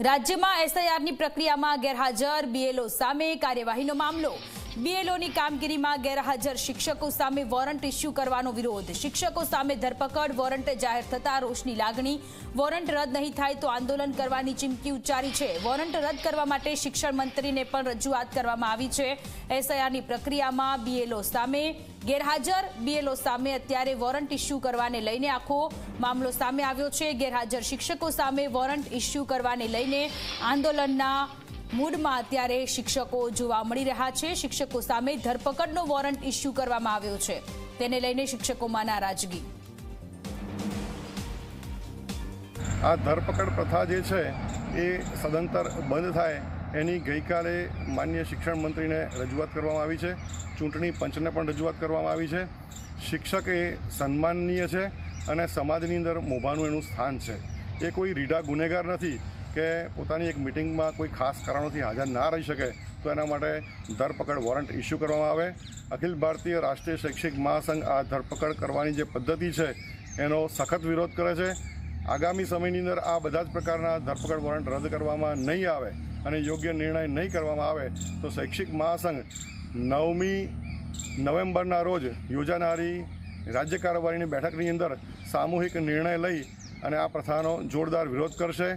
રાજ્યમાં એસઆઈઆરની પ્રક્રિયામાં ગેરહાજર બીએલઓ સામે કાર્યવાહીનો મામલો. બીએલઓની કામગીરીમાં ગેરહાજર શિક્ષકો સામે વોરંટ ઇસ્યુ કરવાનો વિરોધ. શિક્ષકો સામે ધરપકડ, વોરંટ જાહેર થતા રોષની લાગણી. વોરંટ રદ નહીં થાય તો આંદોલન કરવાની ચીમકી ઉચ્ચારી છે. વોરંટ રદ કરવા માટે શિક્ષણ મંત્રીને પણ રજૂઆત કરવામાં આવી છે. એસઆઈઆરની પ્રક્રિયામાં બીએલઓ સામે ગેરહાજર. બીએલઓ સામે અત્યારે વોરંટ ઇસ્યુ કરવાને લઈને આખો મામલો સામે આવ્યો છે. ગેરહાજર શિક્ષકો સામે વોરંટ ઇસ્યુ કરવાને લઈને આંદોલનના મૂડમાં અત્યારે શિક્ષકો જોવા મળી રહ્યા છે. શિક્ષકો સામે ધરપકડનો વોરંટ ઇસ્યુ કરવામાં આવ્યો છે. તેને લઈને શિક્ષકોમાં નારાજગી આ ધરપકડ પ્રથા જે છે, એ સદંતર બંધ થાય એની ગઈકાલે માન્ય શિક્ષણ મંત્રીને રજૂઆત કરવામાં આવી છે. ચૂંટણી પંચને પણ રજૂઆત કરવામાં આવી છે. શિક્ષક એ સન્માનનીય છે અને સમાજની અંદર મોભાનું એનું સ્થાન છે. એ કોઈ રીઢા ગુનેગાર નથી. કે પોતાની એક મિટિંગમાં કોઈ ખાસ કારણોથી હાજર ના રહી શકે, તો એના માટે ધરપકડ વોરંટ ઇસ્યુ કરવામાં આવે. અખિલ ભારતીય રાષ્ટ્રીય શૈક્ષિક મહાસંઘ આ ધરપકડ કરવાની જે પદ્ધતિ છે, એનો સખત વિરોધ કરે છે. આગામી સમયની અંદર આ બધા જ પ્રકારના ધરપકડ વોરંટ રદ કરવામાં નહીં આવે અને યોગ્ય નિર્ણય નહીં કરવામાં આવે, તો શૈક્ષિક મહાસંઘ નવમી નવેમ્બરના રોજ યોજાનારી રાજ્ય કારોબારીની બેઠકની અંદર સામૂહિક નિર્ણય લઈ અને આ પ્રથાનો જોરદાર વિરોધ કરશે.